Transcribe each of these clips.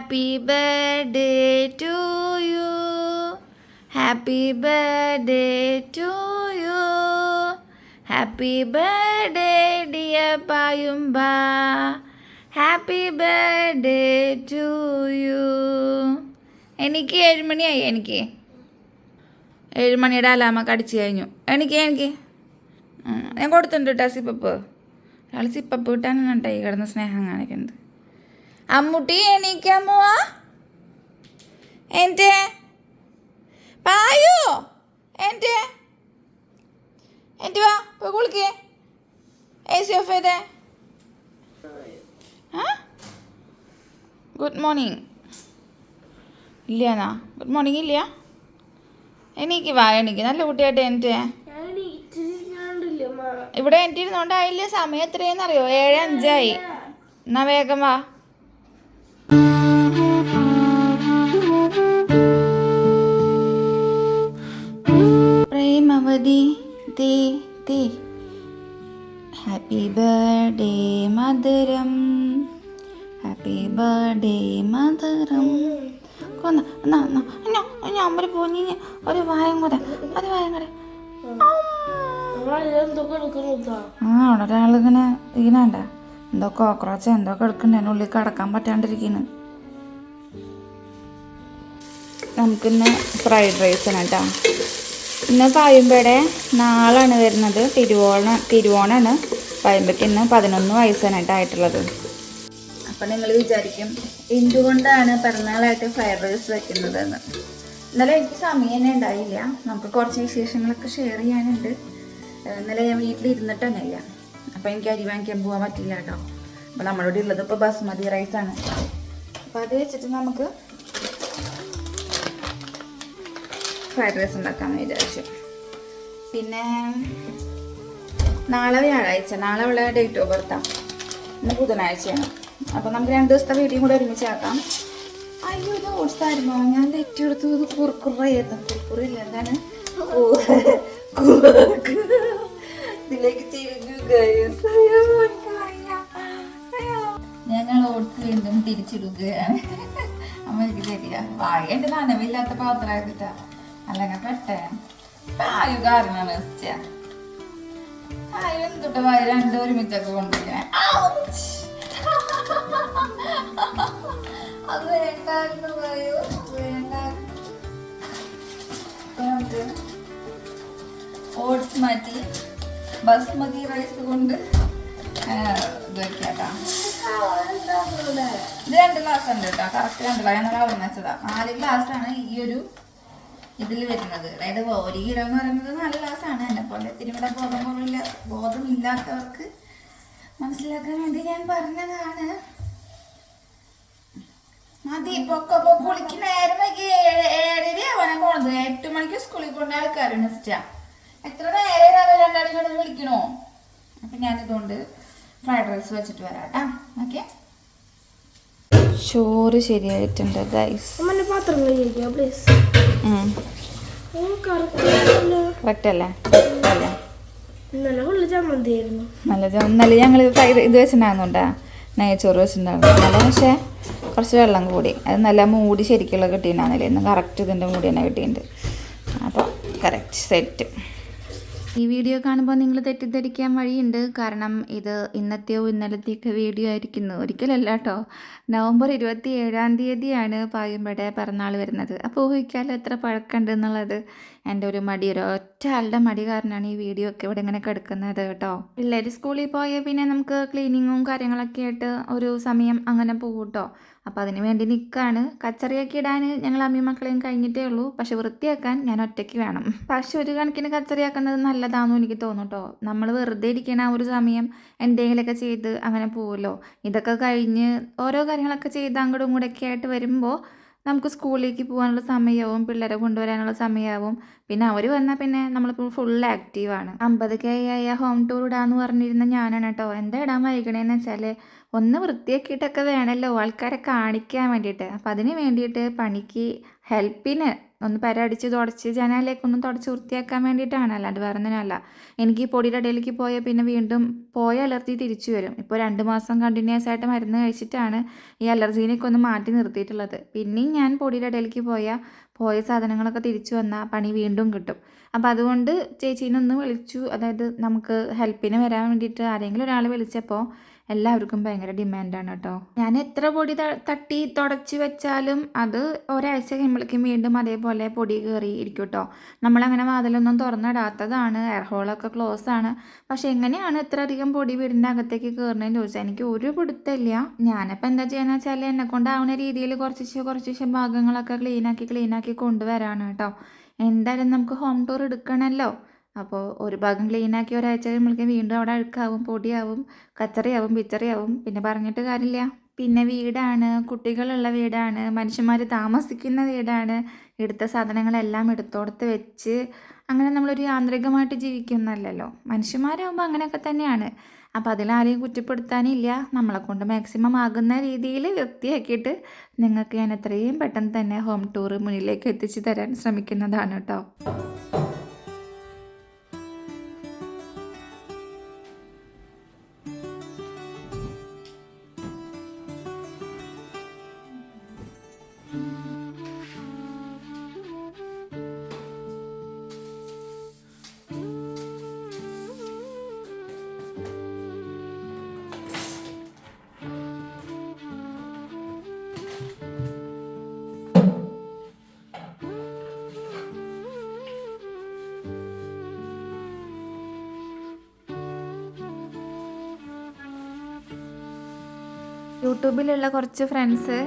Happy birthday to you happy birthday to you happy birthday dear പായുമ്പ happy birthday to you എനിക്ക് ഏഴുമണിയായി എനിക്ക്. ഏഴുമണിയുടെ അലാമൊക്കെ അടിച്ചു കഴിഞ്ഞു. എനിക്ക് എനിക്ക്. ഞാൻ കൊടുത്തിട്ടുണ്ട് കേട്ടോ സിപ്പപ്പ് അയാൾ സിപ്പപ്പ് കിട്ടാനാണ് കേട്ടോ ഈ കിടന്ന് സ്നേഹം കാണിക്കുന്നത്. അമ്മുട്ടി എണീക്കാമോ എന്റെ പായോ? എന്റെ എന്റെ വാ പോയി കുളിക്കേ. എ സി ഓഫ് ചെയ്തേ ഗുഡ് മോർണിംഗ് ഇല്ലയാണോ ഗുഡ് മോർണിംഗ് ഇല്ല എനിക്ക് വാ എനിക്ക് നല്ല കുട്ടിയായിട്ട് എന്റെ ഇവിടെ എന്റെ ഇരുന്നോണ്ടായില്ല സമയം എത്രയെന്നറിയോ? ഏഴ് അഞ്ചായി. എന്നാ വേഗം വാ. കോക്രോച്ച് എന്തോ കിടക്കുന്നു എന്റെ ഉള്ളിൽ കിടക്കാൻ പറ്റാണ്ടിരിക്കുന്നു. നമുക്കിന്ന് ഫ്രൈഡ് റൈസാണ് കേട്ടോ. ഇന്ന് പായുമ്പയുടെ നാളാണ് വരുന്നത്. തിരുവോണ തിരുവോണാണ്. പായുമ്പയ്ക്ക് ഇന്ന് പതിനൊന്ന് വയസ്സാണ് കേട്ടോ ആയിട്ടുള്ളത്. അപ്പം നിങ്ങൾ വിചാരിക്കും എന്തുകൊണ്ടാണ് പിറന്നാളായിട്ട് ഫ്രൈഡ് റൈസ് വെക്കുന്നതെന്ന്. ഇന്നലെ എനിക്ക് സമയം തന്നെ ഉണ്ടായില്ല. നമുക്ക് കുറച്ച് വിശേഷങ്ങളൊക്കെ ഷെയർ ചെയ്യാനുണ്ട്. ഇന്നലെ ഞാൻ വീട്ടിലിരുന്നിട്ടൊന്നുമില്ല. അപ്പോൾ എനിക്ക് അരി വാങ്ങിക്കാൻ പോകാൻ പറ്റില്ല കേട്ടോ. അപ്പോൾ നമ്മളോട് ഉള്ളത് ഇപ്പോൾ ബസ്മതി റൈസാണ് അപ്പോൾ അത് വെച്ചിട്ട് നമുക്ക് ഫ്രൈഡ് റൈസ് ഉണ്ടാക്കാമെന്ന് വിചാരിച്ചു. പിന്നെ നാളെ വ്യാഴാഴ്ച നാളെ ഉള്ള ഡേറ്റ് ഓഫ് ബർത്താണ് ഇന്ന് ബുധനാഴ്ചയാണ്. അപ്പോൾ നമുക്ക് രണ്ട് ദിവസത്തെ വീട്ടിലും കൂടെ ഒരുമിച്ച് ആക്കാം. അയ്യോ ഇത് ഓട്സായിരുന്നോ ഞാൻ തെറ്റിയെടുത്തു ഇത് കുറുക്കുറായിരുന്നു കുറുക്കുറില്ല എന്താണ്? കുറുക്ക്. ഇതിലേക്ക് വയ്യ. അയ്യോ. ഞങ്ങൾ ഓട്സ് വീണ്ടും തിരിച്ചിടുകയാണ് അമ്മയ്ക്ക് ശരിയ വായ എന്റെ നനവില്ലാത്ത പാത്രമായിട്ട അല്ലെങ്കിൽ പെട്ടേ. പായു കാരണമാണ് ആയുട്ട് വായ? രണ്ടും ഒരുമിച്ചൊക്കെ കൊണ്ടുവരുന്നേ. അത് വേണ്ടായിരുന്നു വായു. ഓട്സ് മാറ്റി ബസ്മതി റൈസ് കൊണ്ട് ആ, ഇത് രണ്ട് ഗ്ലാസ് ഉണ്ട് കേട്ടോ. കറക്റ്റ് രണ്ട് ഗ്ലാസ് ഞങ്ങൾ അവിടെ വെച്ചതാ. നാല് ഗ്ലാസ്സാണ് ഈ ഒരു ഇതിൽ വരുന്നത്. അതായത് ഒരു കിലോ എന്ന് പറയുന്നത് നാല് ഗ്ലാസ്സാണ് എന്നെ പോലെ തിരുവിട ബോധം ബോധമില്ലാത്തവർക്ക് മനസ്സിലാക്കാൻ വേണ്ടി ഞാൻ പറഞ്ഞതാണ്. മതി പൊക്ക പൊക്കെ കുളിക്കുന്ന നേരം ഏഴര അവനെ പോണത് എട്ട് മണിക്ക് സ്കൂളിൽ പോകേണ്ട ആൾക്കാരുണ്ട് എത്ര നേരം രണ്ടാളും കൂടെ വിളിക്കണോ? അപ്പൊ ഞാനിതുകൊണ്ട് ഫ്രൈഡ് റൈസ് വെച്ചിട്ട് വരാം കേട്ടാ ഓക്കെ? ചോറ് ശരിയായിട്ടുണ്ട് ഗൈസ് അമ്മന്റെ പാത്രം പ്ലീസ് കറക്റ്റ് കറക്റ്റ് അല്ലേ അല്ലേ നല്ല ചോ- ഇന്നലെ ഞങ്ങൾ ഫ്രൈഡ് ഇത് വെച്ചിട്ടുണ്ടായിരുന്നുണ്ടാ നെയ്ച്ചോറ് വെച്ചിട്ടുണ്ടായിരുന്നു. നല്ല പക്ഷേ കുറച്ച് വെള്ളം കൂടി. അത് നല്ല മൂടി ശരിക്കുള്ള കിട്ടിയിട്ടുണ്ടായിരുന്നില്ല. ഇന്ന് കറക്റ്റ് ഇതിന്റെ മൂടി തന്നെ കിട്ടിയിട്ടുണ്ട്. അപ്പോൾ കറക്റ്റ് സെറ്റ് ഈ വീഡിയോ കാണുമ്പോൾ നിങ്ങൾ തെറ്റിദ്ധരിക്കാൻ വഴിയുണ്ട്. കാരണം ഇത് ഇന്നത്തെയോ ഇന്നലത്തെയൊക്കെ വീഡിയോ ആയിരിക്കുന്നു. ഒരിക്കലല്ല കേട്ടോ നവംബർ ഇരുപത്തി ഏഴാം തീയതിയാണ് പായുമ്പടെ പിറന്നാൾ വരുന്നത്. അപ്പോൾ ഊഹിക്കാൽ എത്ര പഴക്കമുണ്ട് എന്നുള്ളത്. എന്റെ ഒരു മടി ഒരു ഒറ്റ ആളുടെ മടി കാരണമാണ് ഈ വീഡിയോ ഒക്കെ ഇവിടെ ഇങ്ങനെ കിടക്കുന്നത് കേട്ടോ. പിള്ളേർ സ്കൂളിൽ പോയാൽ പിന്നെ നമുക്ക് ക്ലീനിങ്ങും കാര്യങ്ങളൊക്കെ ആയിട്ട് ഒരു സമയം അങ്ങനെ പോകും കേട്ടോ. അപ്പോൾ അതിന് വേണ്ടി നിൽക്കുകയാണ് കച്ചറിയൊക്കെ ഇടാൻ ഞങ്ങൾ അമ്മയും മക്കളെയും കഴിഞ്ഞിട്ടേ ഉള്ളൂ. പക്ഷെ വൃത്തിയാക്കാൻ ഞാൻ ഒറ്റയ്ക്ക് വേണം. പക്ഷെ ഒരു കണക്കിന് കച്ചറിയാക്കുന്നത് നല്ലതാണെന്ന് എനിക്ക് തോന്നും കേട്ടോ നമ്മൾ വെറുതെ ഇരിക്കണ ആ ഒരു സമയം എന്തെങ്കിലുമൊക്കെ ചെയ്ത് അങ്ങനെ പോകുമല്ലോ ഇതൊക്കെ കഴിഞ്ഞ് ഓരോ കാര്യങ്ങളൊക്കെ ചെയ്ത് അങ്ങോട്ടും ഇങ്ങോട്ടൊക്കെ ആയിട്ട് വരുമ്പോൾ നമുക്ക് സ്കൂളിലേക്ക് പോകാനുള്ള സമയവും പിള്ളേരെ കൊണ്ടുവരാനുള്ള സമയമാവും പിന്നെ അവർ വന്നാൽ പിന്നെ നമ്മളിപ്പോൾ ഫുൾ ആക്റ്റീവാണ് അമ്പത് കെ ആയ ഹോം ടൂർ ഇടാന്ന് പറഞ്ഞിരുന്ന ഞാനാണ് കേട്ടോ. എന്താ ഇടാൻ വൈകണേന്ന് വെച്ചാൽ ഒന്ന് വൃത്തിയാക്കിയിട്ടൊക്കെ വേണമല്ലോ. ആൾക്കാരെ കാണിക്കാൻ വേണ്ടിയിട്ട്. അപ്പം അതിന് വേണ്ടിയിട്ട് പണിക്ക് ഹെൽപ്പിന് ഒന്ന് പരടിച്ച് തുടച്ച് ജനാലേക്ക് ഒന്ന് തുടച്ച് വൃത്തിയാക്കാൻ വേണ്ടിയിട്ടാണ്. അല്ലാണ്ട് വേറെ ഒന്നിനല്ല എനിക്ക് ഈ പൊടിയുടെ ഇടയിലേക്ക് പോയാൽ പിന്നെ വീണ്ടും പോയ അലർജി തിരിച്ചു വരും. ഇപ്പോൾ രണ്ട് മാസം കണ്ടിന്യൂസ് ആയിട്ട് മരുന്ന് കഴിച്ചിട്ടാണ് ഈ അലർജീനെയൊക്കെ ഒന്ന് മാറ്റി നിർത്തിയിട്ടുള്ളത്. പിന്നെയും ഞാൻ പൊടിയുടെ ഇടയിലേക്ക് പോയാൽ പോയ സാധനങ്ങളൊക്കെ തിരിച്ചു വന്നാൽ പണി വീണ്ടും കിട്ടും. അപ്പോൾ അതുകൊണ്ട് ചേച്ചീനെ ഒന്ന് വിളിച്ചു. അതായത് നമുക്ക് ഹെൽപ്പിന് വരാൻ വേണ്ടിയിട്ട് ആരെങ്കിലും ഒരാൾ വിളിച്ചപ്പോൾ എല്ലാവർക്കും ഭയങ്കര ഡിമാൻഡാണ് കേട്ടോ ഞാൻ എത്ര പൊടി തട്ടി തുടച്ച് വെച്ചാലും അത് ഒരാഴ്ച കഴിയുമ്പോഴേക്കും വീണ്ടും അതേപോലെ പൊടി കയറി ഇരിക്കും കേട്ടോ നമ്മളങ്ങനെ വാതിലൊന്നും തുറന്നിടാത്തതാണ് എയർ ഹോളൊക്കെ ക്ലോസ് ആണ്. പക്ഷെ എങ്ങനെയാണ് ഇത്ര അധികം പൊടി വീടിന്റെ അകത്തേക്ക് കയറണമെന്ന് ചോദിച്ചാൽ എനിക്ക് ഒരു പിടുത്തമില്ല. ഞാനിപ്പോൾ എന്താ ചെയ്യുന്നത് വെച്ചാൽ എന്നെ കൊണ്ടാവുന്ന രീതിയിൽ കുറച്ച് കുറച്ച് ഭാഗങ്ങളൊക്കെ ക്ലീനാക്കി ക്ലീനാക്കി കൊണ്ടുവരാണ് കേട്ടോ എന്തായാലും നമുക്ക് ഹോം ടൂർ എടുക്കണമല്ലോ അപ്പോൾ ഒരു ഭാഗം ക്ലീനാക്കി ഒരാഴ്ച കഴിയുമ്പോഴേക്കും വീണ്ടും അവിടെ അഴുക്കാവും പൊടിയാവും കച്ചറിയാവും പിച്ചറിയാവും പിന്നെ പറഞ്ഞിട്ട് കാര്യമില്ല. പിന്നെ വീടാണ്. കുട്ടികളുള്ള വീടാണ്. മനുഷ്യന്മാർ താമസിക്കുന്ന വീടാണ്. എടുത്ത സാധനങ്ങളെല്ലാം എടുത്തോടത്ത് വെച്ച് അങ്ങനെ നമ്മളൊരു യാന്ത്രികമായിട്ട് ജീവിക്കുന്നല്ലോ മനുഷ്യന്മാരാകുമ്പോൾ അങ്ങനെയൊക്കെ തന്നെയാണ്. അപ്പോൾ അതിലാരെയും കുറ്റപ്പെടുത്താനില്ല. നമ്മളെ കൊണ്ട് മാക്സിമം ആകുന്ന രീതിയിൽ വൃത്തിയാക്കിയിട്ട് നിങ്ങൾക്ക് ഞാൻ എത്രയും പെട്ടെന്ന് തന്നെ ഹോം ടൂർ മുന്നിലേക്ക് എത്തിച്ചു തരാൻ ശ്രമിക്കുന്നതാണ് കേട്ടോ. യൂട്യൂബിലുള്ള കുറച്ച് ഫ്രണ്ട്സ്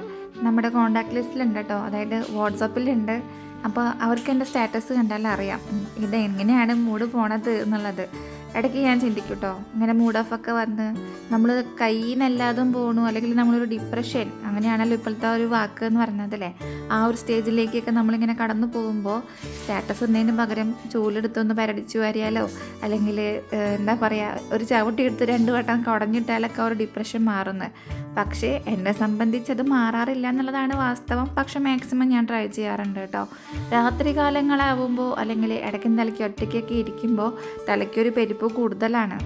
നമ്മുടെ കോണ്ടാക്ട് ലിസ്റ്റിലുണ്ട് കേട്ടോ. അതായത് വാട്സപ്പിലുണ്ട്. അപ്പോൾ അവർക്ക് എന്റെ സ്റ്റാറ്റസ് കണ്ടാൽ അറിയാം. ഇത് എങ്ങനെയാണ് മൂഡ് പോണത് എന്നുള്ളത്. ഇടയ്ക്ക് ഞാൻ ചിന്തിക്കും കേട്ടോ ഇങ്ങനെ മൂഡ് ഓഫ് ഒക്കെ വന്ന് നമ്മൾ കയ്യിൽ നിന്നെല്ലാതും പോണു അല്ലെങ്കിൽ നമ്മളൊരു ഡിപ്രഷൻ അങ്ങനെയാണല്ലോ ഇപ്പോഴത്തെ ഒരു വാക്ക് എന്ന് പറയുന്നതല്ലേ ആ ഒരു സ്റ്റേജിലേക്കൊക്കെ നമ്മളിങ്ങനെ കടന്നു പോകുമ്പോൾ സ്റ്റാറ്റസ് ഇടുന്നതിന് പകരം ചൂലെടുത്തൊന്ന് പരടിച്ചു വാരിയാലോ? അല്ലെങ്കിൽ എന്താ പറയുക ഒരു ചവിട്ടി എടുത്ത് രണ്ട് വട്ടം കുടഞ്ഞിട്ടാലൊക്കെ ഒരു ഡിപ്രഷൻ മാറുന്നത് പക്ഷേ എന്നെ സംബന്ധിച്ചത് മാറാറില്ല എന്നുള്ളതാണ് വാസ്തവം. പക്ഷെ മാക്സിമം ഞാൻ ട്രൈ ചെയ്യാറുണ്ട് കേട്ടോ. രാത്രി കാലങ്ങളാവുമ്പോൾ അല്ലെങ്കിൽ ഇടയ്ക്കും തലയ്ക്ക് ഒറ്റയ്ക്കൊക്കെ ഇരിക്കുമ്പോൾ തലയ്ക്കൊരു പെരുപ്പ് കൂടുതലാണ്.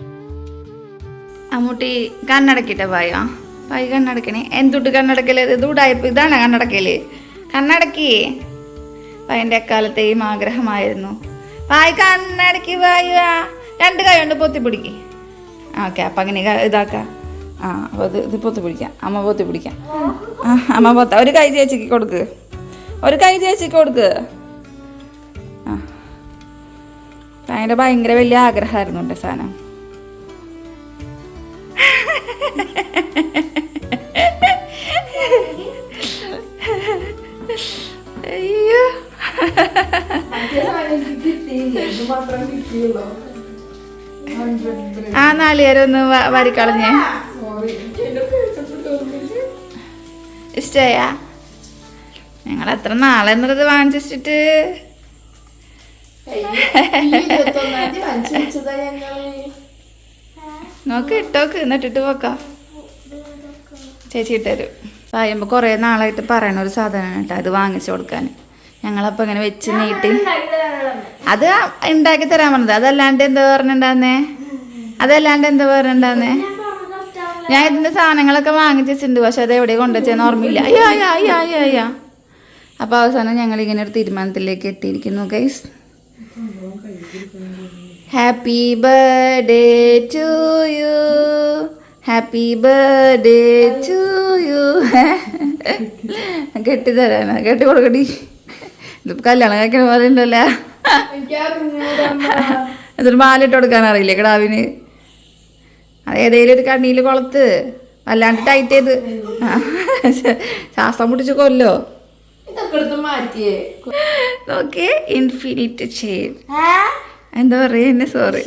അമ്മൂട്ടി കണ്ണടക്കിട്ട പായോ? പായ് കണ്ണടക്കണേ എന്തുട്ട് കണ്ണടക്കൽ? ഇത് ഉടായ്പ ഇതാണ് കണ്ണടക്കൽ. കണ്ണടക്കി. പയ്യന്റെ എക്കാലത്തെയും ആഗ്രഹമായിരുന്നു. പായ് കണ്ണടക്കി പായ രണ്ട് കൈ കൊണ്ട് പൊത്തി പിടിക്കി. ഓക്കെ. അപ്പം അങ്ങനെ ഇതാക്കാം. ആ അപ്പോൾ ഇത് ഇത് പൊത്തി പിടിക്കാം. അമ്മ പൊത്തി പിടിക്കാം. ആ അമ്മ പൊത്ത ഒരു കൈ ചേച്ചിക്ക് കൊടുക്ക്. ഒരു കൈ ചേച്ചിക്ക് കൊടുക്ക്. ആ. അതിന്റെ ഭയങ്കര വലിയ ആഗ്രഹമായിരുന്നു എന്റെ സാധനം. അയ്യോ. ആ നാളികേരം ഒന്ന് വാരിക്കളഞ്ഞേ. ഇഷ്ടയാ? ഞങ്ങൾ എത്ര നാളെ എന്നുള്ളത് വാങ്ങിച്ചിട്ട് നോക്ക് ഇട്ടോക്ക് എന്നിട്ടിട്ട് പോക്കാം. ചേച്ചി ഇട്ടരും. പറയുമ്പോൾ കുറേ നാളായിട്ട് പറയണ ഒരു സാധനമാണ് കേട്ടോ അത് വാങ്ങിച്ചു കൊടുക്കാൻ. ഞങ്ങളപ്പോൾ ഇങ്ങനെ വെച്ച് നീട്ടി. അത് ഉണ്ടാക്കി തരാൻ പറഞ്ഞത്. അതല്ലാണ്ട് എന്താ പറഞ്ഞിട്ടുണ്ടാന്നേ അതല്ലാണ്ട് എന്താ പറഞ്ഞിട്ടുണ്ടാന്നേ ഞാൻ ഇതിന്റെ സാധനങ്ങളൊക്കെ വാങ്ങിച്ച് വെച്ചിട്ടുണ്ട് പക്ഷെ അത് എവിടെ കൊണ്ടുവച്ചെന്ന് ഓർമ്മയില്ല. അയ്യോ അയ്യോ അയ്യോ അയ്യോ അയ്യോ. അപ്പോൾ അവസാനം ഞങ്ങൾ ഇങ്ങനെ ഒരു തീരുമാനത്തിലേക്ക് എത്തിയിരിക്കുന്നു guys happy birthday to you happy birthday to you കെട്ടി തരാനാ കെട്ടി കൊടുക്കടി ഇത് കല്യാണം കഴിക്കണ പോലെ ഉണ്ടല്ലേ. എന്നിട്ട് മാലിട്ട് കൊടുക്കാൻ അറിയില്ലേ കിടാവിന്? അത് ഏതെങ്കിലും ഒരു കണ്ണിയിൽ കൊളത്ത് അല്ലാണ്ട് ടൈറ്റ് ചെയ്ത്. ശ്വാസം മുട്ടിച്ച് കൊല്ലോ. ഓക്കെ ഇൻഫിനിറ്റ് ചെയിൻ എന്താ പറയാ എന്നെ സോറി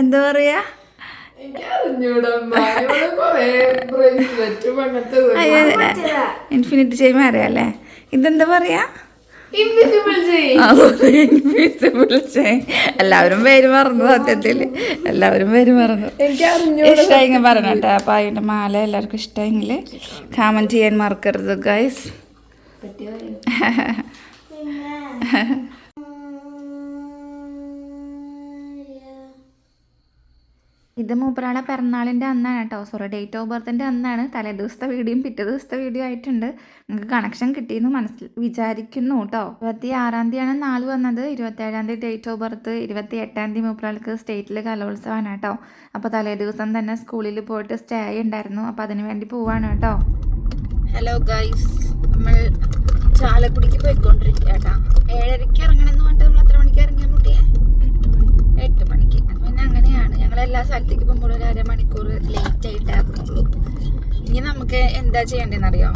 എന്താ പറയാ? ഇൻഫിനിറ്റ് ചെയിൻ അറിയാല്ലേ ഇതെന്താ പറയാ? ഇൻവിസിബിൾ ചെയിൻ എല്ലാവരും പേര് മറന്നു സത്യത്തിൽ എല്ലാവരും പേര് മറന്നു. എനിക്ക് പറഞ്ഞു കേട്ടോ. അപ്പൊ അതിന്റെ അതിന്റെ മാല എല്ലാവർക്കും ഇഷ്ടമെങ്കിൽ കമന്റ് ചെയ്യാൻ മറക്കരുത് ഗൈസ് ഇത് മൂപ്പരാളെ പിറന്നാളിന്റെ അന്നാണ് കേട്ടോ. സോറി ഡേറ്റ് ഓഫ് ബർത്തിന്റെ അന്നാണ്. തലേ ദിവസത്തെ വീഡിയോയും പിറ്റേ ദിവസത്തെ വീഡിയോ ആയിട്ടുണ്ട്. നിങ്ങൾക്ക് കണക്ഷൻ കിട്ടിയെന്ന് മനസ്സിൽ വിചാരിക്കുന്നു കേട്ടോ. ഇരുപത്തി ആറാം തീയതിയാണ് നാല് വന്നത്. ഇരുപത്തേഴാം തീയതി ഡേറ്റ് ഓഫ് ബർത്ത് ഇരുപത്തി എട്ടാം തീയതി മൂപ്പരാൾക്ക് സ്റ്റേറ്റിൽ കലോത്സവമാണ് കേട്ടോ. അപ്പോൾ തലേ ദിവസം തന്നെ സ്കൂളിൽ പോയിട്ട് സ്റ്റേ ഉണ്ടായിരുന്നു അപ്പോൾ അതിന് വേണ്ടി പോവാണ് കേട്ടോ. ഹലോ ഗൈസ് നമ്മൾ ചാലക്കുടിക്ക് പോയിക്കൊണ്ടിരിക്കുക കേട്ടോ ഏഴരയ്ക്ക് ഇറങ്ങണമെന്ന് പറഞ്ഞിട്ട് നമ്മൾ എത്ര മണിക്ക് ഇറങ്ങിയ മുട്ടിയെ എട്ട് മണിക്ക് അത് പിന്നെ അങ്ങനെയാണ് ഞങ്ങൾ എല്ലാ സ്ഥലത്തേക്ക് പോകുമ്പോൾ ഒരു അരമണിക്കൂർ ലേറ്റ് ആയിട്ടേ ഇറങ്ങുള്ളൂ. ഇനി നമുക്ക് എന്താ ചെയ്യേണ്ടതെന്ന് അറിയോ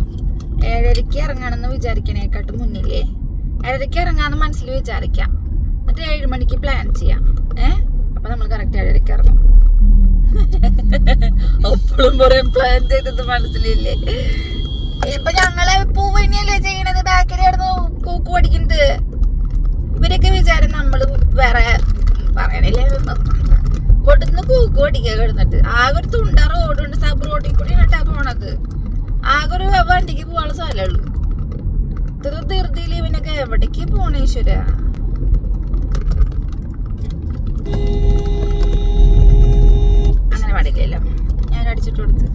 ഏഴരയ്ക്ക് ഇറങ്ങണമെന്ന് വിചാരിക്കണേക്കാട്ട് മുന്നില്ലേ ഏഴരയ്ക്ക് ഇറങ്ങാന്ന് മനസ്സിൽ വിചാരിക്കാം. എന്നിട്ട് ഏഴ് മണിക്ക് പ്ലാൻ ചെയ്യാം. ഏ? അപ്പൊ നമ്മൾ കറക്റ്റ് ഏഴരയ്ക്ക് ഇറങ്ങും. അപ്പോഴും പറയാൻ പ്ലാൻ ചെയ്തത് മനസ്സിലില്ലേ? ഇപ്പൊ ഞങ്ങളെ പൂവണിയല്ലേ ചെയ്യണത്? ബാക്കിൽ കിടന്ന് കൂക്കു പഠിക്കുന്നത്. ഇവരൊക്കെ വിചാരം നമ്മൾ വേറെ പറയണില്ലേ? കൊടുന്ന് കൂക്ക് ഓടിക്കുക കിടന്നിട്ട്. ആകെ ഒരു തുണ്ട റോഡുണ്ട്. സബ് റോഡിൽ കൂടി ഇട്ടാ പോണത്. ആകെ ഒരു വണ്ടിക്ക് പോകാനുള്ള സ്ഥലമുള്ളൂ ഇത്ര ധൃതിയിൽ ഇവനൊക്കെ? എവിടേക്ക് പോണേശ്വര അങ്ങനെ ഞാൻ അടിച്ചിട്ട് കൊടുത്ത്.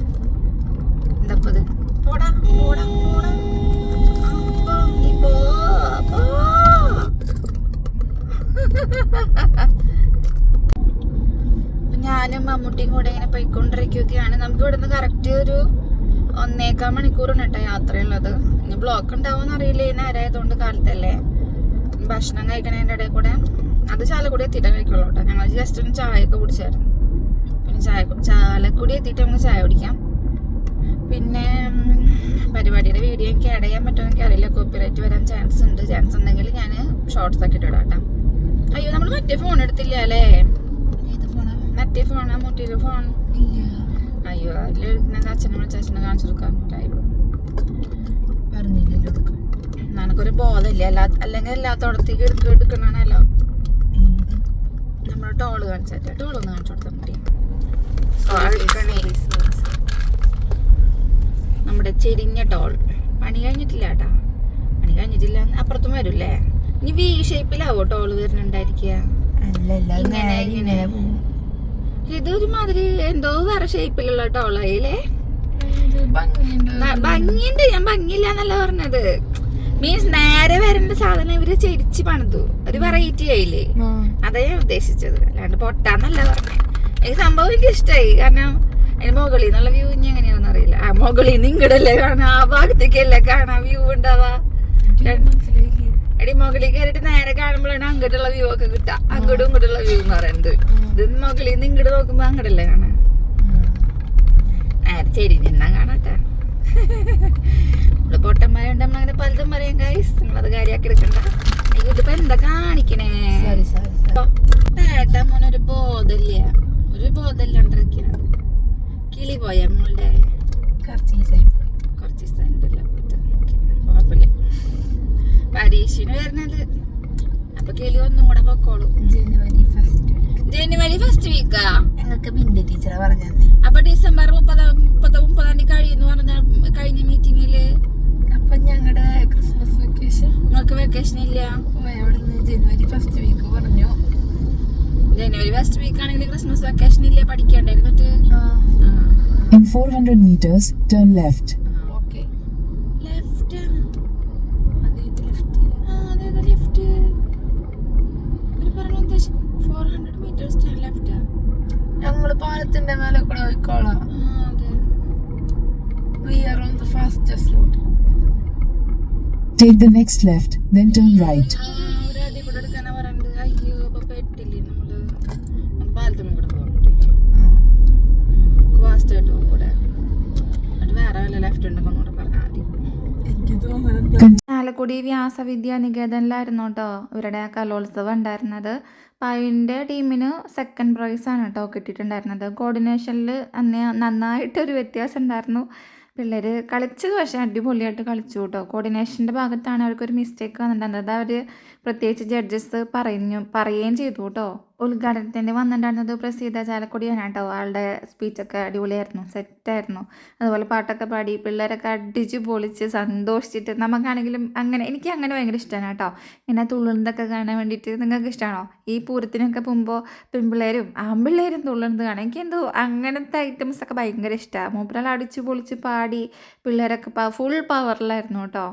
എന്താപ്പത് പോടാ പോടാ പോടാ അപ്പൊ നീ പോ, പോ. അപ്പൊ ഞാനും മമ്മൂട്ടിയും കൂടെ ഇങ്ങനെ പോയിക്കൊണ്ടിരിക്കുകയാണ്. നമുക്ക് ഇവിടുന്ന് കറക്റ്റ് ഒരു ഒന്നേക്കാൽ മണിക്കൂറാണ് കേട്ടോ യാത്രയുള്ളത്. ഇനി ബ്ലോക്ക് ഉണ്ടാവുമെന്ന് അറിയില്ല. ഈ നേരമായതുകൊണ്ട് കാലത്തല്ലേ ഭക്ഷണം കഴിക്കണതിന്റെ ഇടയിൽ കൂടെ. അത് ചാലക്കുടി എത്തിയിട്ടേ കഴിക്കുള്ളൂ കേട്ടോ. ഞങ്ങൾ ജസ്റ്റ് ഒന്ന് ചായയൊക്കെ കുടിച്ചായിരുന്നു. പിന്നെ ചായ ചാലക്കുടി എത്തിയിട്ട് നമുക്ക് ചായ കുടിക്കാം. പിന്നെ പരിപാടിയുടെ വീഡിയോ എനിക്ക് ആഡ് ചെയ്യാൻ പറ്റുമോ എനിക്ക് അറിയില്ല കോപ്പിറൈറ്റ് വരാൻ ചാൻസ് ഉണ്ട്. ചാൻസ് ഉണ്ടെങ്കിൽ ഞാൻ ഷോർട്സ് ഒക്കെ ഇട്ടിടാം കേട്ടോ. അയ്യോ നമ്മൾ മറ്റേ ഫോൺ എടുത്തില്ല അല്ലേ? മറ്റേ ഫോണാ മുട്ടിയുടെ ഫോൺ അയ്യോ അതിൽ അച്ഛനെ വിളിച്ച അച്ഛനെ കാണിച്ചു കൊടുക്കാൻ ലൈവ് പറഞ്ഞില്ലല്ലോ എടുക്കാൻ നിനക്കൊരു ബോധമില്ല. അല്ല അല്ലെങ്കിൽ എല്ലാത്തോടത്തേക്ക് എടുക്ക എടുക്കണല്ലോ നമ്മൾ ടോൾ കാണിച്ചാൽ ടോൾ ഒന്ന് കാണിച്ചു കൊടുത്താൽ മതി. നമ്മുടെ ചെരിഞ്ഞ ടോൾ പണി കഴിഞ്ഞിട്ടില്ല കേട്ടാ പണി കഴിഞ്ഞിട്ടില്ല അപ്പുറത്തും വരൂല്ലേ? ഇനി വി ഷേപ്പിലാവോ ടോൾ വരുന്നുണ്ടായിരിക്കുക? ഇങ്ങനെ, ഇങ്ങനെ. ഇതൊരു മാതിരി എന്തോ വേറെ ഷേപ്പിലുള്ള ടോളായില്ലേ ഇത് ഭംഗിയുണ്ട്. ഞാൻ ഭംഗിയില്ല എന്നല്ല പറഞ്ഞത്. മീൻസ് നേരെ വരേണ്ട സാധനം ഇവർ ചെരിച്ച് പണിതു. ഒരു വെറൈറ്റി ആയില്ലേ? അതേ ഞാൻ ഉദ്ദേശിച്ചത്. അല്ലാണ്ട് പൊട്ടാന്നല്ല പറഞ്ഞത് എനിക്ക് സംഭവം എനിക്ക് ഇഷ്ടമായി കാരണം അതിന് മുകളിൽ നിന്നുള്ള വ്യൂ ഇനി എങ്ങനെയാണെന്ന് അറിയില്ല ആ മുകളിൽ നിന്ന് ഇങ്ങടല്ലേ കാണാം? ആ ഭാഗത്തേക്കല്ലേ കാണാം? വ്യൂ ഉണ്ടാവാ. എടി മുകളിൽ കയറിയിട്ട് നേരെ കാണുമ്പോഴാണ് അങ്ങോട്ടുള്ള വ്യൂ ഒക്കെ കിട്ടുക. അങ്ങോട്ടും ഇങ്ങോട്ടുള്ള വ്യൂ എന്ന് പറയുന്നത്. ഇത് മുകളിൽ നിന്ന് ഇങ്ങോട്ട് നോക്കുമ്പോ അങ്ങോട്ടല്ലേ കാണാൻ നേരെ ശരി നിന്നാ കാണട്ടെ. നമ്മൾ പൊട്ടന്മാരുണ്ട് നമ്മളങ്ങനെ പലതും പറയാം ഗൈസ് നിങ്ങളത് കാര്യമാക്കി എടുക്കണ്ട. ഇതിപ്പോ എന്താ കാണിക്കണേ? ഏട്ടാ മോനൊരു ബോധമില്ല. ഒരു ബോധമില്ലാണ്ടിരിക്കണത്. കിളി പോയ മോളുടെ. കുറച്ച് ഈസായി കുറച്ച് ദിവസമായിട്ടില്ല പോയിട്ട് കുഴപ്പമില്ല പരീക്ഷന് വരുന്നത്. അപ്പൊ കേളി ഒന്നും കൂടെ പൊക്കോളും. ജനുവരി ഫസ്റ്റ് ജനുവരി ഫസ്റ്റ് വീക്കാ ഞങ്ങൾക്ക് ബിന്ദു ടീച്ചറെ പറഞ്ഞു അപ്പൊ ഡിസംബർ മുപ്പത് മുപ്പത് മുപ്പതാം തീയതി കഴിയുന്നു പറഞ്ഞ കഴിഞ്ഞ മീറ്റിംഗിൽ അപ്പൊ ഞങ്ങളുടെ ക്രിസ്മസ് വെക്കേഷൻ നിങ്ങൾക്ക് വെക്കേഷൻ ഇല്ല? അവിടുന്ന് ജനുവരി ഫസ്റ്റ് വീക്ക് പറഞ്ഞു. ജനുവരി ഫസ്റ്റ് വീക്ക് ആണെങ്കിൽ ക്രിസ്മസ് വെക്കേഷൻ ഇല്ല പഠിക്കണ്ടായിരുന്നിട്ട് In 400 meters, turn left. ഞങ്ങള് പാലത്തിന്റെ മേലെ കൂടെ പോയിക്കോളാം അതെ we are on the fastest route Take the next left, then turn right. Chalakudy വ്യാസവിദ്യാ നികേതനിലായിരുന്നു കേട്ടോ ഇവരുടെ കലോത്സവം ഉണ്ടായിരുന്നത്. അപ്പം അതിന്റെ ടീമിന് സെക്കൻഡ് പ്രൈസാണ് കേട്ടോ കിട്ടിയിട്ടുണ്ടായിരുന്നത്. കോർഡിനേഷനിൽ അന്ന് നന്നായിട്ടൊരു വ്യത്യാസം ഉണ്ടായിരുന്നു. പിള്ളേർ കളിച്ചത് പക്ഷേ അടിപൊളിയായിട്ട് കളിച്ചു കേട്ടോ. കോർഡിനേഷന്റെ ഭാഗത്താണ് അവർക്കൊരു മിസ്റ്റേക്ക് വന്നിട്ടുണ്ടായിരുന്നത്. അവർ പ്രത്യേകിച്ച് ജഡ്ജസ് പറയുന്നു പറയുകയും ചെയ്തു കേട്ടോ. ഉദ്ഘാടനത്തിന് വന്നിട്ടുണ്ടായിരുന്നത് പ്രസീത ചാലക്കുടിയാണ് കേട്ടോ ആളുടെ സ്പീച്ചൊക്കെ അടിപൊളിയായിരുന്നു സെറ്റായിരുന്നു. അതുപോലെ പാട്ടൊക്കെ പാടി പിള്ളേരൊക്കെ അടിച്ച് പൊളിച്ച് സന്തോഷിച്ചിട്ട് നമുക്കാണെങ്കിലും അങ്ങനെ എനിക്ക് അങ്ങനെ ഭയങ്കര ഇഷ്ടമാണ് കേട്ടോ ഇങ്ങനെ തുള്ളുന്നതൊക്കെ കാണാൻ വേണ്ടിയിട്ട് നിങ്ങൾക്ക് ഇഷ്ടമാണോ? ഈ പൂരത്തിനൊക്കെ പോകുമ്പോൾ പെൺപിള്ളേരും ആൺപിള്ളേരും തുള്ളുന്നത് കാണാൻ എനിക്ക് എന്തോ അങ്ങനത്തെ ഐറ്റംസൊക്കെ ഭയങ്കര ഇഷ്ടമാണ്. മൂപ്പരാൾ അടിച്ച് പൊളിച്ച് പാടി പിള്ളേരൊക്കെ ഫുൾ പവറിലായിരുന്നു കേട്ടോ.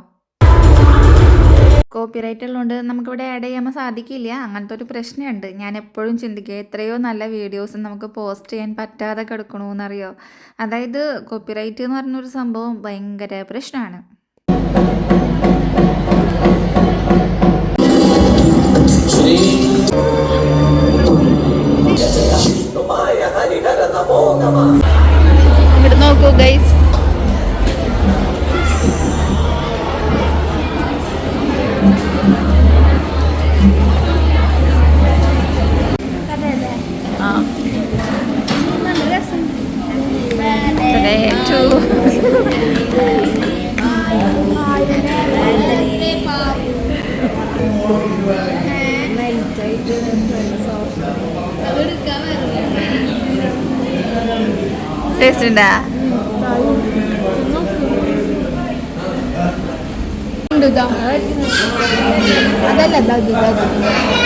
കോപ്പിറൈറ്റ് ഉള്ളതുകൊണ്ട് നമുക്കിവിടെ ആഡ് ചെയ്യാൻ സാധിക്കില്ല. അങ്ങനത്തെ ഒരു പ്രശ്നമുണ്ട് ഞാൻ എപ്പോഴും ചിന്തിക്കുക എത്രയോ നല്ല വീഡിയോസ് നമുക്ക് പോസ്റ്റ് ചെയ്യാൻ പറ്റാതെ കിടക്കണമെന്നറിയോ അതായത് കോപ്പിറൈറ്റ് എന്ന് പറഞ്ഞൊരു സംഭവം ഭയങ്കര പ്രശ്നമാണ്. ഇവിടെ നോക്കൂ ഗൈസ് ടേസ്റ്റ് ഉണ്ടാ? ഉണ്ട് ഇതാ അതല്ല.